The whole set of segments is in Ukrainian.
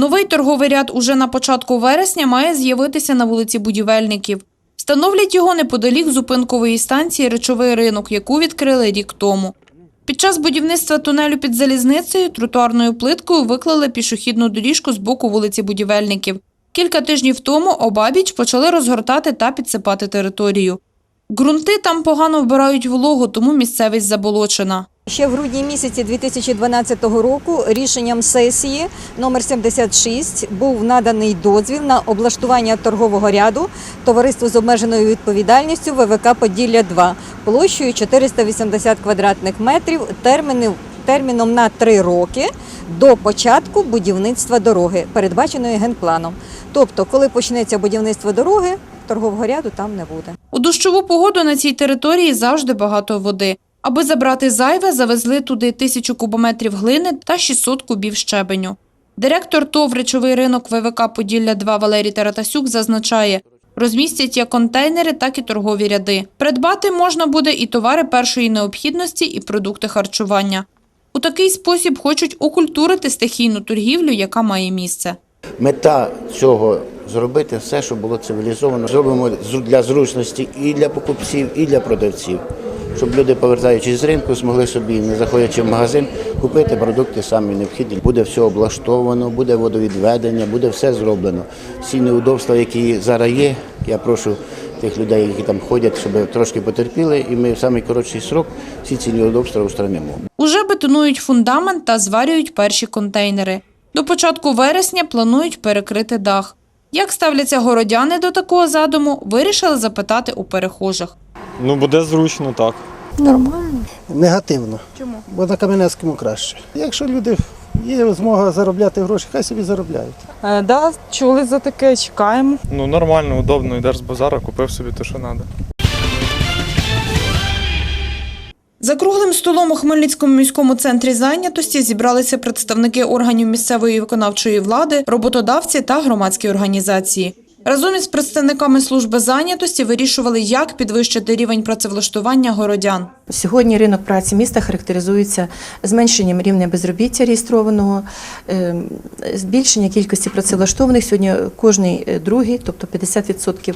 Новий торговий ряд уже на початку вересня має з'явитися на вулиці Будівельників. Встановлять його неподалік зупинкової станції Речовий ринок, яку відкрили рік тому. Під час будівництва тунелю під залізницею тротуарною плиткою виклали пішохідну доріжку з боку вулиці Будівельників. Кілька тижнів тому обабіч почали розгортати та підсипати територію. Ґрунти там погано вбирають вологу, тому місцевість заболочена. Ще в грудні місяці 2012 року рішенням сесії номер 76 був наданий дозвіл на облаштування торгового ряду товариству з обмеженою відповідальністю ВВК Поділля 2 площею 480 квадратних метрів терміни- терміном на три роки до початку будівництва дороги, передбаченої генпланом. Тобто, коли почнеться будівництво дороги, торгового ряду там не буде. У дощову погоду на цій території завжди багато води. Аби забрати зайве, завезли туди тисячу кубометрів глини та 600 кубів щебеню. Директор ТОВ «Речовий ринок ВВК Поділля-2 Валерій Таратасюк зазначає, розмістять як контейнери, так і торгові ряди. Придбати можна буде і товари першої необхідності, і продукти харчування. У такий спосіб хочуть окультурити стихійну торгівлю, яка має місце. Мета цього зробити все, щоб було цивілізовано. Зробимо для зручності і для покупців, і для продавців. Щоб люди, повертаючись з ринку, змогли собі, не заходячи в магазин, купити продукти самі необхідні. Буде все облаштовано, буде водовідведення, буде все зроблено. Всі неудобства, які зараз є, я прошу тих людей, які там ходять, щоб трошки потерпіли, і ми в найкоротший срок всі ці неудобства устранимо. Уже бетонують фундамент та зварюють перші контейнери. До початку вересня планують перекрити дах. Як ставляться городяни до такого задуму, вирішили запитати у перехожих. Ну, буде зручно, так. Негативно. Чому? Бо на Кам'янецькому краще. Якщо люди є змога заробляти гроші, хай собі заробляють. Е, Да, чули за таке, чекаємо. Ну, нормально, удобно, йдеш з базара, купив собі те, що треба. За круглим столом у Хмельницькому міському центрі зайнятості зібралися представники органів місцевої виконавчої влади, роботодавці та громадські організації. Разом із представниками служби зайнятості вирішували, як підвищити рівень працевлаштування городян. Сьогодні ринок праці міста характеризується зменшенням рівня безробіття реєстрованого, ем, збільшення кількості працевлаштованих. Сьогодні кожний е, другий, тобто 50%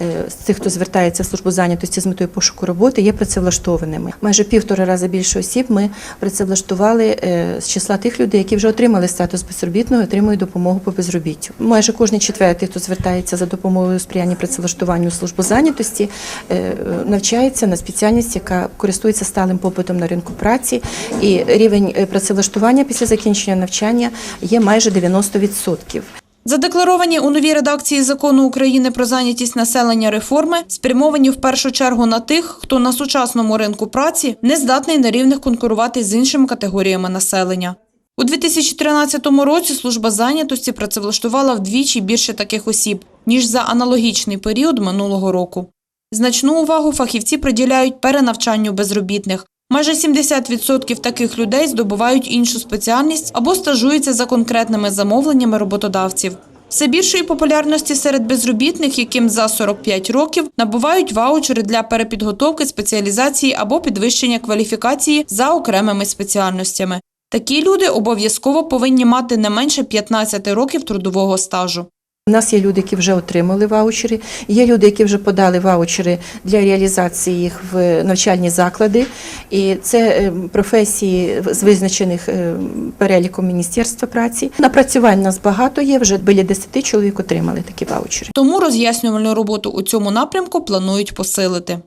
е, з тих, хто звертається в службу зайнятості з метою пошуку роботи, є працевлаштованими. Майже півтора рази більше осіб ми працевлаштували е, з числа тих людей, які вже отримали статус безробітного, отримують допомогу по безробіттю. Майже кожний четвертий, хто звертається за допомогою сприяння працевлаштуванню службу зайнятості, е, навчається на спеціальність, яка користується сталим попитом на ринку праці, і рівень е, працевлаштування після закінчення навчання є майже 90%. Задекларовані у новій редакції закону України про зайнятість населення реформи спрямовані в першу чергу на тих, хто на сучасному ринку праці не здатний на рівних конкурувати з іншими категоріями населення. У 2013 році служба зайнятості працевлаштувала вдвічі більше таких осіб, ніж за аналогічний період минулого року. Значну увагу фахівці приділяють перенавчанню безробітних. Майже 70% таких людей здобувають іншу спеціальність або стажуються за конкретними замовленнями роботодавців. Все більшої популярності серед безробітних, яким за 45 років набувають ваучери для перепідготовки спеціалізації або підвищення кваліфікації за окремими спеціальностями. Такі люди обов'язково повинні мати не менше 15 років трудового стажу. У нас є люди, які вже отримали ваучери, є люди, які вже подали ваучери для реалізації їх в навчальні заклади. І це е, професії з визначених е, переліком Міністерства праці. Напрацювань нас багато є, вже біля 10 чоловік отримали такі ваучери. Тому роз'яснювальну роботу у цьому напрямку планують посилити.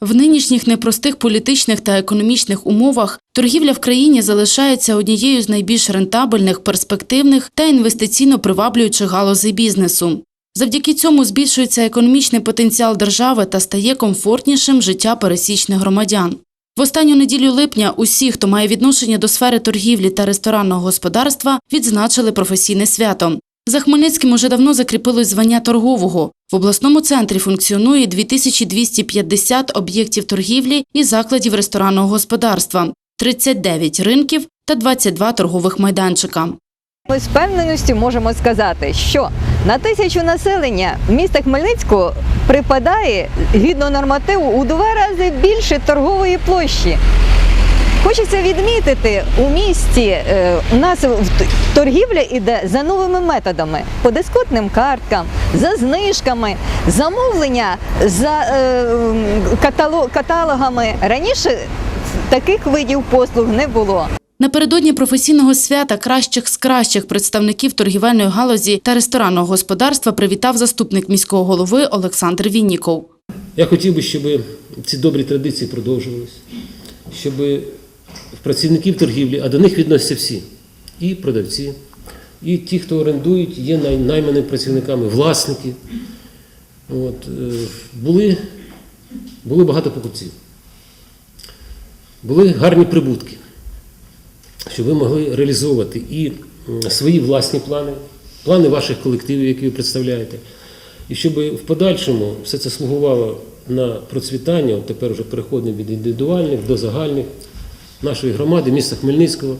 В нинішніх непростих політичних та економічних умовах торгівля в країні залишається однією з найбільш рентабельних, перспективних та інвестиційно приваблюючих галузей бізнесу. Завдяки цьому збільшується економічний потенціал держави та стає комфортнішим життя пересічних громадян. В останню неділю липня усі, хто має відношення до сфери торгівлі та ресторанного господарства, відзначили професійне свято. За Хмельницьким уже давно закріпилось звання торгового. В обласному центрі функціонує 2250 об'єктів торгівлі і закладів ресторанного господарства, 39 ринків та 22 торгових майданчика. Ми з певненістю можемо сказати, що на тисячу населення міста Хмельницького припадає згідно нормативу у два рази більше торгової площі. Хочеться відмітити, у місті е, у нас в- торгівля іде за новими методами по дисконтним карткам, за знижками, замовлення за е, каталогами. Раніше таких видів послуг не було. Напередодні професійного свята кращих з кращих представників торгівельної галузі та ресторанного господарства привітав заступник міського голови Олександр Вінніков. Я хотів би, щоб ці добрі традиції продовжувалися, щоб працівників торгівлі, а до них відносяться всі, і продавці, і ті, хто орендують, є найманими працівниками, власники. От, е, були, було багато покупців, були гарні прибутки, щоб ви могли реалізовувати і свої власні плани, плани ваших колективів, які ви представляєте. І щоб в подальшому все це слугувало на процвітання, от тепер вже переходимо від індивідуальних до загальних нашої громади, міста Хмельницького.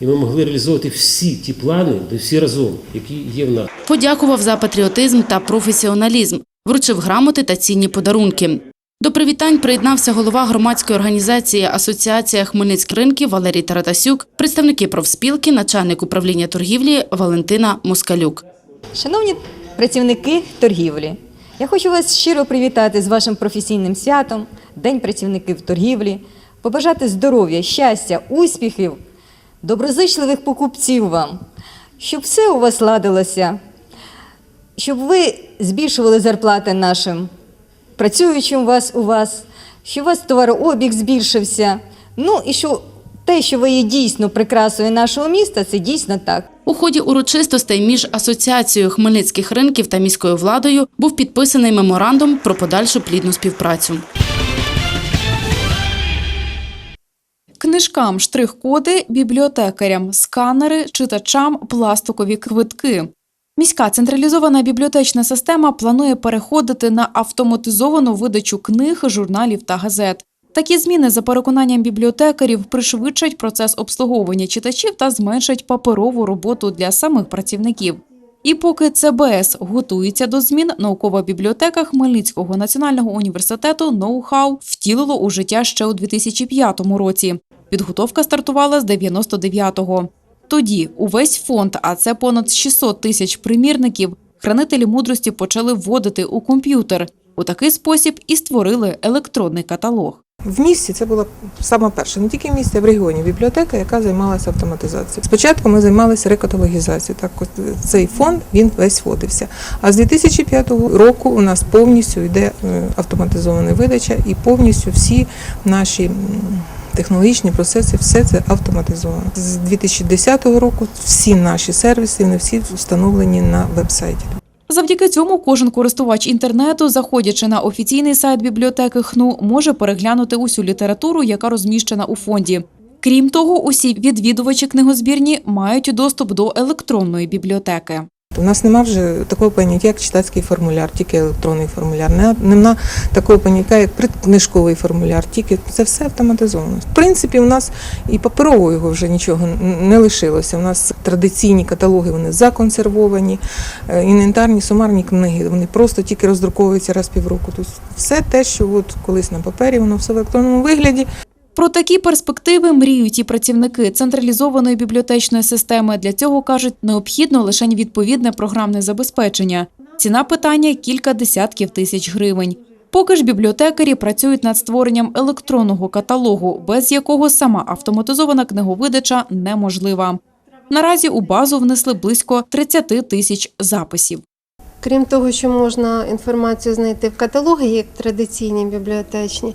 І ми могли реалізовувати всі ті плани, де всі разом, які є в нас. Подякував за патріотизм та професіоналізм, вручив грамоти та цінні подарунки. До привітань приєднався голова громадської організації Асоціація Хмельницьких ринків Валерій Таратасюк, представники профспілки, начальник управління торгівлі Валентина Москалюк. Шановні працівники торгівлі, я хочу вас щиро привітати з вашим професійним святом, День працівників торгівлі, побажати здоров'я, щастя, успіхів, доброзичливих покупців вам, щоб все у вас ладилося, щоб ви збільшували зарплати нашим працюючим вас у вас, щоб у вас товарообіг збільшився. Ну і що те, що ви є дійсно прикрасою нашого міста, це дійсно так. У ході урочистостей між Асоціацією хмельницьких ринків та міською владою був підписаний меморандум про подальшу плідну співпрацю. Книжкам штрих-коди, бібліотекарям, сканери, читачам пластикові квитки. Міська централізована бібліотечна система планує переходити на автоматизовану видачу книг, журналів та газет. Такі зміни, за переконанням бібліотекарів, пришвидшать процес обслуговування читачів та зменшать паперову роботу для самих працівників. І поки ЦБС готується до змін, наукова бібліотека Хмельницького національного університету ноу-хау втілило у життя ще у 2005 році. Підготовка стартувала з 99-го. Тоді увесь фонд, а це понад 600 тисяч примірників, хранителі мудрості почали вводити у комп'ютер. У такий спосіб і створили електронний каталог. В місті це була саме перша, не тільки в місті, а в регіоні бібліотека, яка займалася автоматизацією. Спочатку ми займалися рекаталогізацією. Так, цей фонд він весь вводився. А з 2005 року у нас повністю йде е, автоматизована видача і повністю всі наші. Технологічні процеси, все це автоматизовано. З 2010 року всі наші сервіси, вони всі встановлені на веб-сайті. Завдяки цьому кожен користувач інтернету, заходячи на офіційний сайт бібліотеки ХНУ, може переглянути усю літературу, яка розміщена у фонді. Крім того, усі відвідувачі книгозбірні мають доступ до електронної бібліотеки. У нас нема вже такого поняття, як читацький формуляр, тільки електронний формуляр. Не- Нема такого поняття, як предкнижковий формуляр, тільки це все автоматизовано. В принципі, у нас і паперового вже нічого не лишилося. У нас традиційні каталоги вони законсервовані, е, інвентарні, сумарні книги, вони просто тільки роздруковуються раз півроку. Тобто все те, що от колись на папері, воно все в електронному вигляді. Про такі перспективи мріють і працівники централізованої бібліотечної системи. Для цього кажуть, необхідно лише відповідне програмне забезпечення. Ціна питання кілька десятків тисяч гривень. Поки ж бібліотекарі працюють над створенням електронного каталогу, без якого сама автоматизована книговидача неможлива. Наразі у базу внесли близько 30 тисяч записів. Крім того, що можна інформацію знайти в каталогі, як традиційні бібліотечні,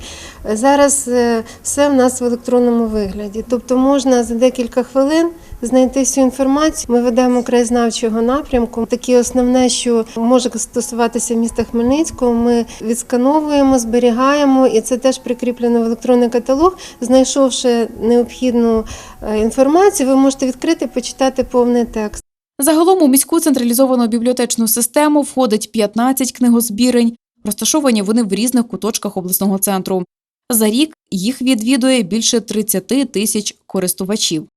зараз е, все в нас в електронному вигляді. Тобто можна за декілька хвилин знайти всю інформацію. Ми ведемо краєзнавчого напрямку. Таке основне, що може стосуватися міста Хмельницького, ми відскановуємо, зберігаємо, і це теж прикріплено в електронний каталог. Знайшовши необхідну е, інформацію, ви можете відкрити, почитати повний текст. Загалом у міську централізовану бібліотечну систему входить 15 книгозбірень. Розташовані вони в різних куточках обласного центру. За рік їх відвідує більше 30 тисяч користувачів.